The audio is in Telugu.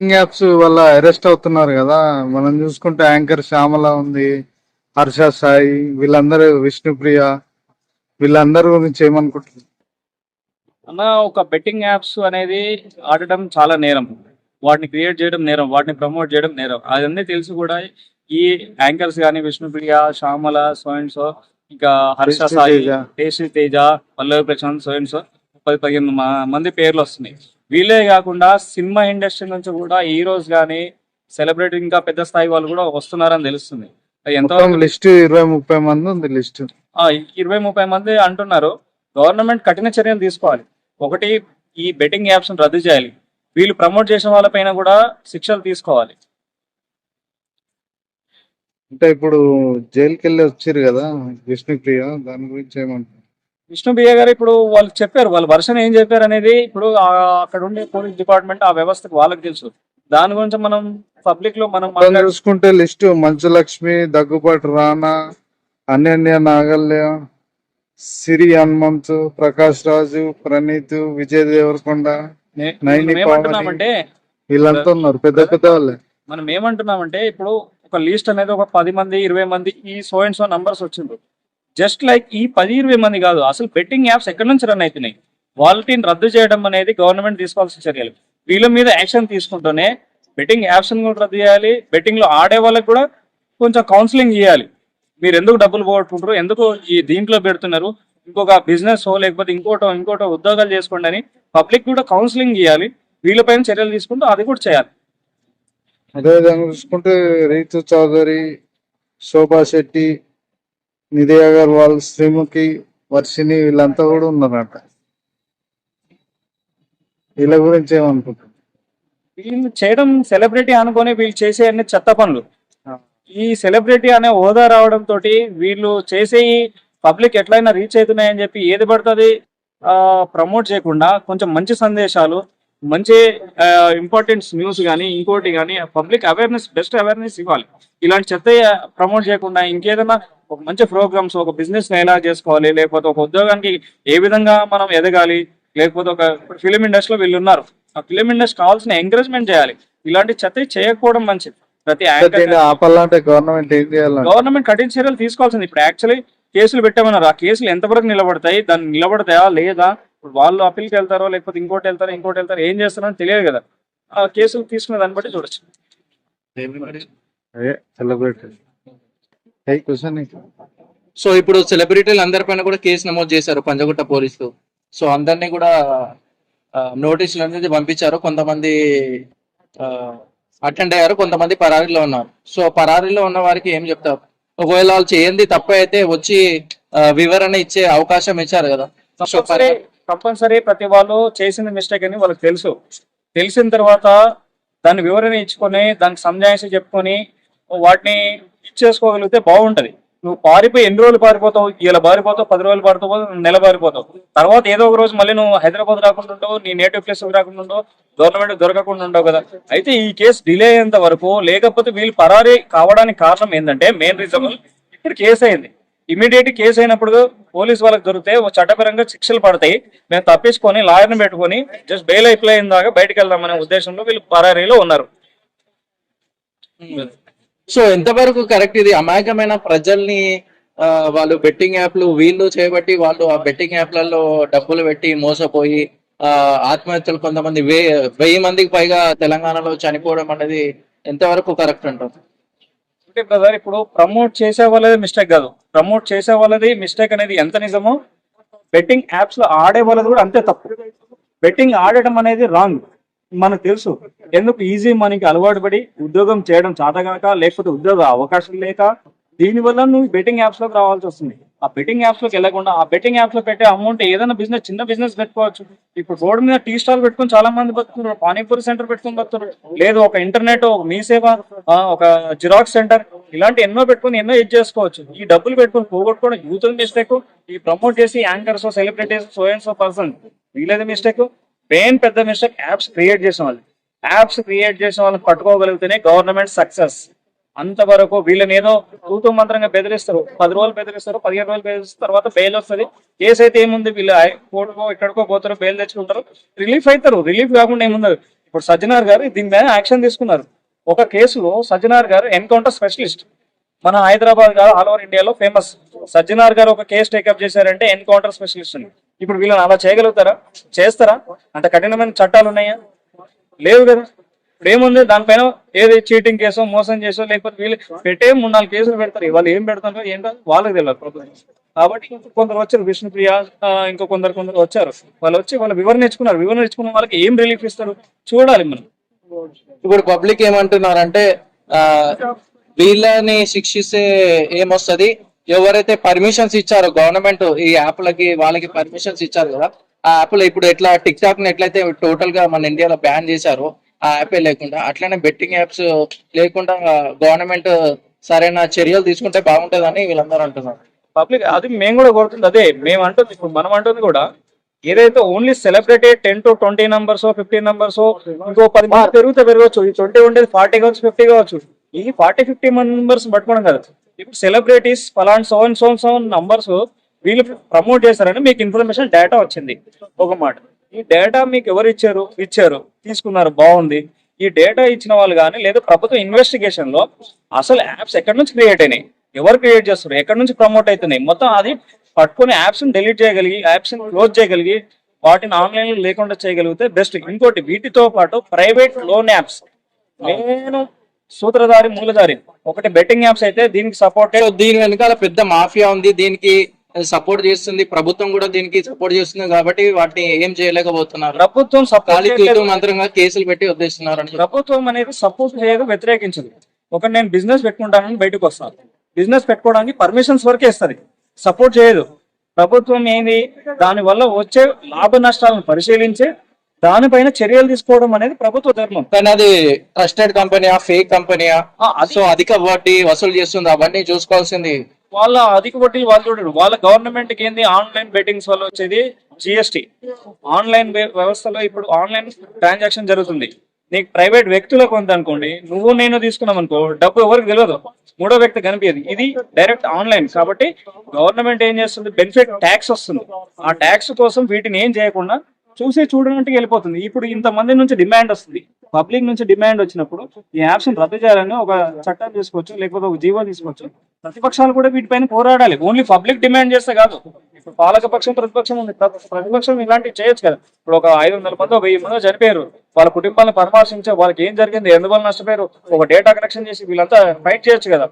యాప్స్ వల్ల అరెస్ట్ అవుతున్నారు కదా. మనం చూసుకుంటే యాంకర్ శ్యామల ఉంది హర్ష సాయి వీళ్ళందరూ విష్ణుప్రియ వీళ్ళందరి గురించి ఏమనుకుంటున్నారు? అన్న ఒక బెట్టింగ్ యాప్స్ అనేది ఆడటం చాలా నేరం. వాటిని క్రియేట్ చేయడం నేరం వాటిని ప్రమోట్ చేయడం నేరం. అదన్నీ తెలిసి కూడా ఈ యాంకర్స్ కానీ విష్ణుప్రియ శ్యామల సో ఇంకా హర్ష సాయి తేజ. పల్లవి ప్రశాంత్ సో పది పదిహేను మంది పేర్లు వస్తున్నాయి. వీళ్ళే కాకుండా సినిమా ఇండస్ట్రీ నుంచి కూడా హీరోస్ కానీ సెలబ్రిటీ ఇంకా పెద్ద స్థాయి వాళ్ళు కూడా వస్తున్నారని తెలుస్తుంది. లిస్ట్ ఇరవై ముప్పై మంది ఉంది లిస్ట్. ఇరవై ముప్పై మంది అంటున్నారు. గవర్నమెంట్ కఠిన చర్యలు తీసుకోవాలి. ఒకటి ఈ బెట్టింగ్ యాప్స్ రద్దు చేయాలి. వీళ్ళు ప్రమోట్ చేసిన వాళ్ళపైన కూడా శిక్షలు తీసుకోవాలి. అంటే ఇప్పుడు జైలుకి వెళ్ళి వచ్చారు కదా విష్ణుప్రియ దాని గురించి ఏమంటారు? విష్ణు బియ్య గారు ఇప్పుడు వాళ్ళు చెప్పారు వాళ్ళ వర్షన్ ఏం చెప్పారు అనేది ఇప్పుడు అక్కడ ఉండే పోలీస్ డిపార్ట్మెంట్ ఆ వ్యవస్థకు వాళ్ళకి తెలుసు. దాని గురించి మనం పబ్లిక్లో మనం చూసుకుంటే లిస్ట్ మంచు లక్ష్మి దగ్గుబాటి రానా అనన్య నాగల్య సిరి హనుమంత్ ప్రకాష్ రాజు ప్రణీత్ విజయ్ దేవరకొండ ఏమంటున్నామంటే వీళ్ళంతా ఉన్నారు పెద్ద పెద్ద వాళ్ళే. మనం ఏమంటున్నామంటే ఇప్పుడు ఒక లిస్ట్ అనేది ఒక పది మంది ఇరవై మంది ఈ సో అండ్ సో నంబర్స్ వచ్చిండ్రు. జస్ట్ లైక్ ఈ పది ఇరవై మంది కాదు అసలు బెట్టింగ్ యాప్స్ ఎక్కడి నుంచి రన్ అవుతున్నాయి? వాటిని రద్దు చేయడం అనేది గవర్నమెంట్ తీసుకోవాల్సిన చర్యలు. వీళ్ళ మీద యాక్షన్ తీసుకుంటూనే బెట్టింగ్ యాప్స్ కూడా రద్దు చేయాలి. బెట్టింగ్లో ఆడే వాళ్ళకి కూడా కొంచెం కౌన్సిలింగ్ చేయాలి మీరు ఎందుకు డబ్బులు పోగొట్టుకుంటారు ఎందుకు ఈ దీంట్లో పెడుతున్నారు? ఇంకొక బిజినెస్ లేకపోతే ఇంకోటో ఇంకోటో ఉద్యోగాలు చేసుకోండి అని పబ్లిక్ కూడా కౌన్సిలింగ్ చేయాలి వీళ్ళపైన చర్యలు తీసుకుంటూ అది కూడా చేయాలి. అదే విధంగా చూసుకుంటే రీతు చౌదరి శోభా శెట్టి నిధి అగర్వాల్ శ్రీముఖి వర్షిని వీళ్ళంతా కూడా ఉన్నారట. వీళ్ళ గురించి ఏమనుకుంటున్నారు? వీళ్ళు చేయడం సెలబ్రిటీ అనుకొని వీళ్ళు చేసే అన్ని చెత్త పనులు. ఈ సెలబ్రిటీ అనే హోదా రావడం తోటి వీళ్ళు చేసే పబ్లిక్ ఎట్లయినా రీచ్ అవుతున్నాయని చెప్పి ఏది పడుతుంది? ప్రమోట్ చేయకుండా కొంచెం మంచి సందేశాలు మంచి ఇంపార్టెంట్ న్యూస్ కానీ ఇంకోటి కానీ పబ్లిక్ అవేర్నెస్ బెస్ట్ అవేర్నెస్ ఇవ్వాలి. ఇలాంటి చెత్త ప్రమోట్ చేయకుండా ఇంకేదైనా ఒక మంచి ప్రోగ్రామ్స్ ఒక బిజినెస్ ఎలా చేసుకోవాలి లేకపోతే ఒక ఉద్యోగానికి ఏ విధంగా మనం ఎదగాలి లేకపోతే ఒక ఫిలిం ఇండస్ట్రీలో వీళ్ళు ఉన్నారు. ఆ ఫిలిం ఇండస్ట్రీ కావాల్సిన ఎంకరేజ్మెంట్ చేయాలి. ఇలాంటి చెత్త చేయకపోవడం మంచిది. ప్రతి ఆపాలంటే గవర్నమెంట్ ఏం గవర్నమెంట్ కఠిన చర్యలు తీసుకోవాల్సింది. ఇప్పుడు యాక్చువల్లీ కేసులు పెట్టామన్నారు. ఆ కేసులు ఎంతవరకు నిలబడతాయి దాన్ని నిలబడతాయా లేదా ఇప్పుడు వాళ్ళు అప్పీల్కి వెళ్తారో లేకపోతే ఇంకోటి వెళ్తారో ఇంకోటి వెళ్తారో ఏం చేస్తారో అని తెలియదు కదా. ఆ కేసులు తీసుకునే దాన్ని బట్టి చూడొచ్చు. సో ఇప్పుడు సెలబ్రిటీలు అందరిపైన కూడా కేసు నమోదు చేశారు పంజగుట్ట పోలీసులు. సో అందరినీ కూడా నోటీసులు అనేది పంపించారు. కొంతమంది అటెండ్ అయ్యారు. కొంతమంది పరారీలో ఉన్నారు. సో పరారీలో ఉన్న వారికి ఏం చెప్తారు? ఒకవేళ వాళ్ళు చేయండి తప్ప అయితే వచ్చి వివరణ ఇచ్చే అవకాశం ఇచ్చారు కదా. సో కంపల్సరీ ప్రతి వాళ్ళు చేసిన మిస్టేక్ అని వాళ్ళకి తెలుసు. తెలిసిన తర్వాత దాన్ని వివరణ ఇచ్చుకొని దానికి సంజాయిషి చెప్పుకొని వాటిని ఇచ్చేసుకోగలిగితే బాగుంటది. నువ్వు పారిపోయి ఎన్ని రోజులు పారిపోతావు? ఇలా పారిపోతావు పది రోజులు పారిపోతావు నెల పారిపోతావు. తర్వాత ఏదో ఒక రోజు మళ్ళీ నువ్వు హైదరాబాద్ రాకుండా ఉంటావు నీ నేటివ్ ప్లేస్ రాకుండా ఉండవు గవర్నమెంట్ దొరకకుండా ఉండవు కదా. అయితే ఈ కేసు డిలే అయ్యేంత వరకు లేకపోతే వీళ్ళు పరారీ కావడానికి కారణం ఏంటంటే మెయిన్ రీజన్ ఇప్పుడు కేసు అయింది. ఇమీడియట్ కేసు అయినప్పుడు పోలీస్ వాళ్ళకి దొరికితే చట్టపరంగా శిక్షలు పడతాయి. మేము తప్పించుకొని లాయర్ని పెట్టుకొని జస్ట్ బెయిల్ అయిపోయిన దాకా బయటకు వెళ్దామనే ఉద్దేశంలో వీళ్ళు పరారీలో ఉన్నారు. సో ఎంతవరకు కరెక్ట్ ఇది? అమాయకమైన ప్రజల్ని వాళ్ళు బెట్టింగ్ యాప్లు వీళ్ళు చేయబట్టి వాళ్ళు ఆ బెట్టింగ్ యాప్లలో డబ్బులు పెట్టి మోసపోయి ఆ ఆత్మహత్యలు కొంతమంది వెయ్యి మందికి పైగా తెలంగాణలో చనిపోవడం అనేది ఎంతవరకు కరెక్ట్ అంటారు అంటే బ్రదర్ ఇప్పుడు ప్రమోట్ చేసే వాళ్ళది మిస్టేక్ కాదు. ప్రమోట్ చేసే వాళ్ళది మిస్టేక్ అనేది ఎంత నిజమో బెట్టింగ్ యాప్స్లో ఆడే వాళ్ళది కూడా అంతే తప్పు. బెట్టింగ్ ఆడటం అనేది రాంగ్ మనకు తెలుసు. ఎందుకు? ఈజీ మనకి అలవాటు పడి ఉద్యోగం చేయడం చాతగాక లేకపోతే ఉద్యోగ అవకాశం లేక దీనివల్ల నువ్వు బెట్టింగ్ యాప్స్లోకి రావాల్సి వస్తుంది. ఆ బెట్టింగ్ యాప్స్లోకి వెళ్ళకుండా ఆ బెట్టింగ్ యాప్స్లో పెట్టే అమౌంట్ ఏదైనా బిజినెస్ చిన్న బిజినెస్ పెట్టుకోవచ్చు. ఇప్పుడు రోడ్డు మీద టీ స్టాల్ పెట్టుకొని చాలా మంది బతుకున్నారు పానీపూరి సెంటర్ పెట్టుకొని బతున్నారు లేదు ఒక ఇంటర్నెట్ ఒక మీ సేవ ఒక జిరాక్స్ సెంటర్ ఇలాంటి ఎన్నో పెట్టుకొని ఎన్నో ఇది చేసుకోవచ్చు. ఈ డబ్బులు పెట్టుకొని పోగొట్టుకోవడం యూత్ మిస్టేక్ ఈ ప్రమోట్ చేసి anchors celebrities so and so person వీళ్ళది మిస్టేక్ మెయిన్ పెద్ద మిస్టేక్ యాప్స్ క్రియేట్ చేసిన వాళ్ళు. యాప్స్ క్రియేట్ చేసిన వాళ్ళని పట్టుకోగలిగితేనే గవర్నమెంట్ సక్సెస్ అంతవరకు వీళ్ళని ఏదో తూతూ మంత్రంగా బెదిరిస్తారు. పది రోజులు బెదిరిస్తారు పదిహేను రోజులు బెదిరిస్తారు తర్వాత బెయిల్ వస్తుంది. కేసు అయితే ఏముంది? వీళ్ళు కోర్టుకో ఎక్కడికో పోతారు బెయిల్ తెచ్చుకుంటారు. రిలీఫ్ అవుతారు రిలీఫ్ కాకుండా ఏముంది ఇప్పుడు సజ్జనార్ గారు దీని మీద యాక్షన్ తీసుకున్నారు. ఒక కేసులో సజ్జనార్ గారు ఎన్కౌంటర్ స్పెషలిస్ట్. మన హైదరాబాద్ గారు ఆల్ ఓవర్ ఇండియాలో ఫేమస్. సజ్జనార్ గారు ఒక కేసు టేకప్ చేశారంటే ఎన్కౌంటర్ స్పెషలిస్ట్ అని. ఇప్పుడు వీళ్ళని అలా చేయగలుగుతారా? చేస్తారా? అంత కఠినమైన చట్టాలు ఉన్నాయా? లేవు కదా. ఇప్పుడు ఏముంది? దానిపైన ఏది చీటింగ్ కేసో మోసం చేసో లేకపోతే వీళ్ళు పెట్టే మూడు నాలుగు కేసులు పెడతారు. వాళ్ళు ఏం పెడతారో ఏంటో వాళ్ళకి తెలియదు ప్రభుత్వం కాబట్టి కొందరు వచ్చారు విష్ణుప్రియ ఇంకా కొందరు కొందరు వచ్చారు. వాళ్ళు వచ్చి వాళ్ళు వివరణ ఇచ్చుకున్నారు వివరణ ఇచ్చుకున్న వాళ్ళకి ఏం రిలీఫ్ ఇస్తారు? చూడాలి మనం. ఇప్పుడు పబ్లిక్ ఏమంటున్నారంటే వీళ్ళని శిక్షిస్తే ఏమొస్తది? ఎవరైతే పర్మిషన్స్ ఇచ్చారో గవర్నమెంట్ ఈ యాప్లకి వాళ్ళకి పర్మిషన్స్ ఇచ్చారు కదా ఆ యాప్లు ఇప్పుడు ఎట్లా టిక్ టాక్ని ఎట్లయితే టోటల్గా మన ఇండియాలో బ్యాన్ చేశారో ఆ యాపే లేకుండా అట్లనే బెట్టింగ్ యాప్స్ లేకుండా గవర్నమెంట్ సరైన చర్యలు తీసుకుంటే బాగుంటుందని వీళ్ళందరూ అంటున్నారు. పబ్లిక్ అది మేము కూడా కోరుతుంది అదే మేము అంటుంది ఇప్పుడు మనం అంటుంది కూడా ఏదైతే only celebrity ten to twenty numbers fifteen numbers ఇంకో పది మంది పెరుగుతే పెరగవచ్చు. ఈ ట్వంటీ ఉండేది ఫార్టీ కావచ్చు ఫిఫ్టీ కావచ్చు. ఈ ఫార్టీ ఫిఫ్టీ మెంబర్స్ పట్టుకోవడం కదా. ఇప్పుడు సెలబ్రిటీస్ ఫలాన్ సెవెన్ సెవెన్ సెవెన్ నంబర్స్ వీళ్ళు ప్రమోట్ చేస్తారని మీకు ఇన్ఫర్మేషన్ డేటా వచ్చింది. ఒక మాట. ఈ డేటా మీకు ఎవరు ఇచ్చారు? ఇచ్చారు. తీసుకున్నారు. బాగుంది. ఈ డేటా ఇచ్చిన వాళ్ళు కానీ లేదా ప్రభుత్వ ఇన్వెస్టిగేషన్లో అసలు యాప్స్ ఎక్కడి నుంచి క్రియేట్ అయినాయి? ఎవరు క్రియేట్ చేస్తారు ఎక్కడి నుంచి ప్రమోట్ అవుతున్నాయి? మొత్తం అది పట్టుకొని యాప్స్ డిలీట్ చేయగలిగి యాప్స్ క్లోజ్ చేయగలిగి వాటిని ఆన్లైన్ లేకుండా చేయగలిగితే బెస్ట్ ఇంకోటి వీటితో పాటు ప్రైవేట్ లోన్ యాప్స్ నేను సూత్రధారి మూలధారి. ఒకటి బెట్టింగ్ యాప్స్ అయితే దీనికి సపోర్ట్ దీని వెనకాల పెద్ద మాఫియా ఉంది. దీనికి సపోర్ట్ చేస్తుంది. ప్రభుత్వం కూడా దీనికి సపోర్ట్ చేస్తుంది కాబట్టి వాటిని ఏం చేయలేకపోతున్నారు. ప్రభుత్వం తూతూ మంత్రంగా కేసులు పెట్టి వదిలేస్తున్నారు ప్రభుత్వం అనేది సపోర్ట్ చేయక వ్యతిరేకించదు. ఒక నేను బిజినెస్ పెట్టుకుంటానని బయటకు వస్తాను బిజినెస్ పెట్టుకోవడానికి పర్మిషన్స్ వరకే ఇస్తుంది. సపోర్ట్ చేయదు. ప్రభుత్వం ఏంది? దాని వల్ల వచ్చే లాభ నష్టాలను పరిశీలించి దానిపైన చర్యలు తీసుకోవడం అనేది ప్రభుత్వ ధర్మం. కానీ అది ట్రస్టెడ్ కంపెనీయా ఫేక్ కంపెనీయా సో అధిక వడ్డీ వసూలు చేస్తుంది. అవన్నీ చూసుకోవాల్సింది. వాళ్ళ అధిక వడ్డీ వాళ్ళు చూడరు వాళ్ళ గవర్నమెంట్కి ఏంది ఆన్లైన్ బెట్టింగ్స్ వల్ల వచ్చేది జిఎస్టి ఆన్లైన్ వ్యవస్థలో ఇప్పుడు ఆన్లైన్ ట్రాన్సాక్షన్ జరుగుతుంది. నీకు ప్రైవేట్ వ్యక్తులకు ఉంది అనుకోండి నువ్వు నేను తీసుకున్నాం అనుకో డబ్బు ఎవరికి తెలియదు మూడో వ్యక్తి కనిపించదు. ఇది డైరెక్ట్ ఆన్లైన్ కాబట్టి గవర్నమెంట్ ఏం చేస్తుంది? బెనిఫిట్ ట్యాక్స్ వస్తుంది. ఆ ట్యాక్స్ కోసం వీటిని ఏం చేయకుండా చూసి చూడడానికి వెళ్ళిపోతుంది. ఇప్పుడు ఇంతమంది నుంచి డిమాండ్ వస్తుంది. పబ్లిక్ నుంచి డిమాండ్ వచ్చినప్పుడు ఈ యాప్స్ రద్దు చేయాలని ఒక చట్టం తీసుకోవచ్చు లేకపోతే ఒక జీవో తీసుకోవచ్చు. ప్రతిపక్షాలు కూడా వీటిపైన పోరాడాలి. ఓన్లీ పబ్లిక్ డిమాండ్ చేస్తే కాదు. ఇప్పుడు పాలక పక్షం ప్రతిపక్షం ఉంది. ప్రతిపక్షం ఇలాంటివి చేయొచ్చు కదా. ఇప్పుడు ఒక ఐదు వందల మంది వెయ్యి మంది చనిపోయారు. వాళ్ళ కుటుంబాలను పరామర్శించే వాళ్ళకి ఏం జరిగింది? ఎందువల్ల నష్టపోయారు? ఒక డేటా కలెక్షన్ చేసి వీళ్ళంతా ఫైట్ చేయొచ్చు కదా.